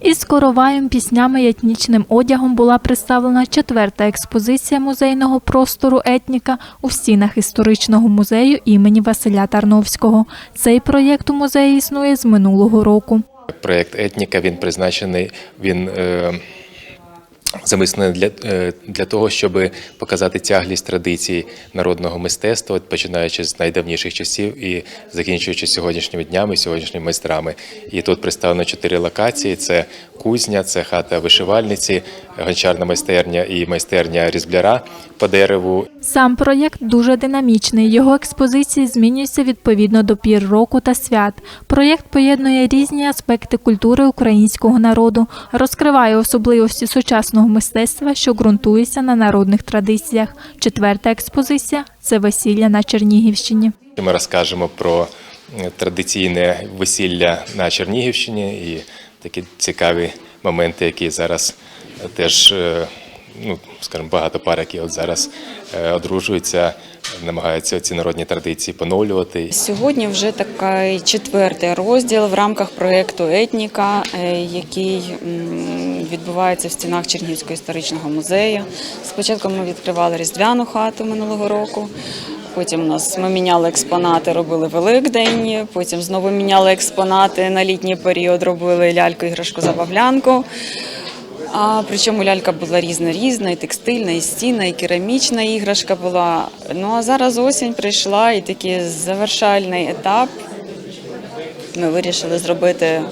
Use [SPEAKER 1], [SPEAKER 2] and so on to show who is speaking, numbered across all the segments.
[SPEAKER 1] Із короваєм, піснями і етнічним одягом була представлена четверта експозиція музейного простору етніка у стінах історичного музею імені Василя Тарновського. Цей проєкт у музеї існує з минулого року.
[SPEAKER 2] Проєкт Етніка він призначений, він е, замислений для, е, для того, щоб показати тяглість традицій народного мистецтва, починаючи з найдавніших часів і закінчуючи сьогоднішніми днями, сьогоднішніми майстрами. І тут представлено чотири локації: це кузня, це хата вишивальниці, гончарна майстерня і майстерня різбляра по дереву.
[SPEAKER 1] Сам проєкт дуже динамічний. Його експозиції змінюються відповідно до пір року та свят. Проєкт поєднує різні аспекти культури українського народу, розкриває особливості сучасного мистецтва, що ґрунтується на народних традиціях. Четверта експозиція це весілля на Чернігівщині.
[SPEAKER 2] Ми розкажемо про е, традиційне весілля на Чернігівщині і такі цікаві моменти, які зараз е, теж, е, ну скажімо, багато пар, які от зараз е, одружуються, намагаються ці народні традиції поновлювати.
[SPEAKER 3] Сьогодні вже такий четвертий розділ в рамках проєкту Етніка, е, який відбувається в стінах Чернігівського історичного музею. Спочатку ми відкривали різдвяну хату минулого року. Потім нас ми міняли експонати, робили Великдень. Потім знову міняли експонати на літній період, робили ляльку іграшку забавлянку. А причому лялька була різна різна, і текстильна, і стіна, і керамічна іграшка була. Ну а зараз осінь прийшла і такий завершальний етап. Ми вирішили зробити,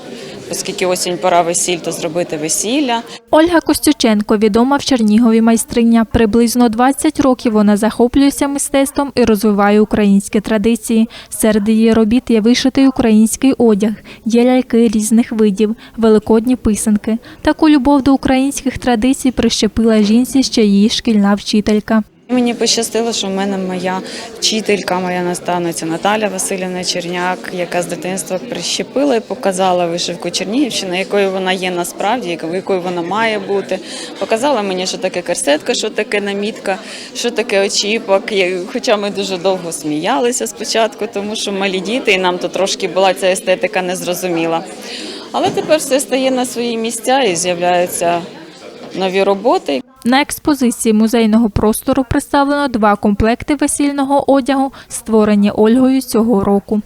[SPEAKER 3] оскільки осінь пора весіль, то зробити весілля.
[SPEAKER 1] Ольга Костюченко відома в Чернігові майстриня. Приблизно 20 років вона захоплюється мистецтвом і розвиває українські традиції. Серед її робіт є вишитий український одяг, є ляльки різних видів, великодні писанки. Таку любов до українських традицій прищепила жінці ще її шкільна вчителька.
[SPEAKER 3] Мені пощастило, що в мене моя вчителька, моя наставниця Наталя Васильівна Черняк, яка з дитинства прищепила і показала вишивку Чернігівщини, якою вона є насправді, якою вона має бути. Показала мені, що таке керсетка, що таке намітка, що таке очіпок. Хоча ми дуже довго сміялися спочатку, тому що малі діти, і нам то трошки була ця естетика незрозуміла. Але тепер все стає на свої місця і з'являються нові роботи.
[SPEAKER 1] На експозиції музейного простору представлено два комплекти весільного одягу, створені Ольгою цього року.